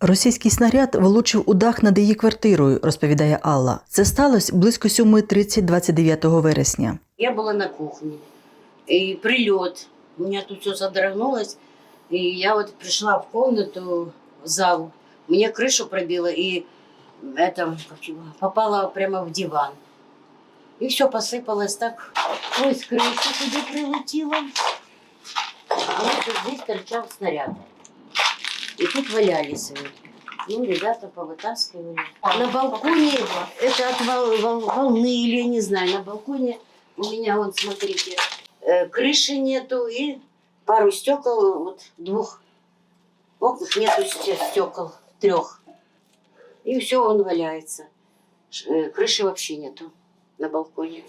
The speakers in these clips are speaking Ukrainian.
Російський снаряд влучив у дах над її квартирою, розповідає Алла. Це сталося близько 7.30 29 вересня. Я была на кухне. И прилет. У меня тут все содрогнулось. И я вот пришла в комнату, в зал. Мне крышу пробило и это, как его, попала прямо в диван. И все посыпалось так. Ой, с крыши туда прилетело. А вот здесь торчал снаряд. И тут валялись они. Ну, ребята повытаскивали. На балконе, это от вол- вол- волны или я не знаю, на балконе у меня, вот смотрите, э, крыши нету и пару стекол, вот двух окнах нету стекол, трех. И все, он валяется. Э, Крыши вообще нету на балконе.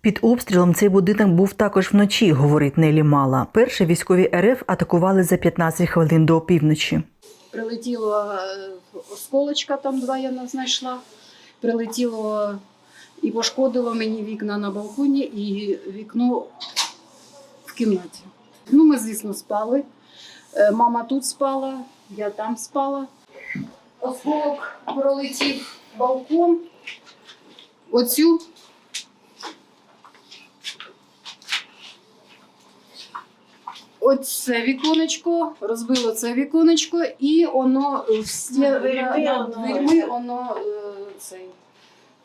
Під обстрілом цей будинок був також вночі, говорить Нелі Мала. Перше військові РФ атакували за 15 хвилин до опівночі. Прилетіло е, осколочка, там два я знайшла. Прилетіло і пошкодило мені вікна на балконі і вікно в кімнаті. Ну, ми, звісно, спали. Е, Мама тут спала, я там спала. Осколок пролетів балкон. Оцю. Оце віконечко, розбило це віконечко, і воно всі Над дверьми воно- е, цей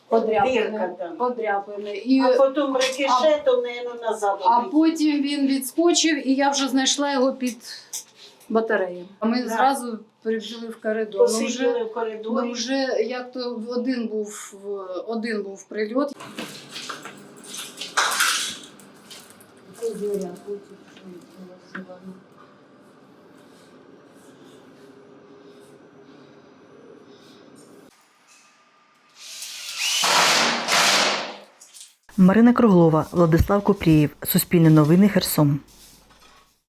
подряпане. там. подряпане. І, А потім рикошетом, наверное, назад. а потім він відскочив, і я вже знайшла його під батареєю. А ми Да. зразу прибіжали в коридор. Ну, вже, в коридорі. вже як то один був один був прильот. Марина Круглова, Владислав Купрієв, Суспільне новини Херсон.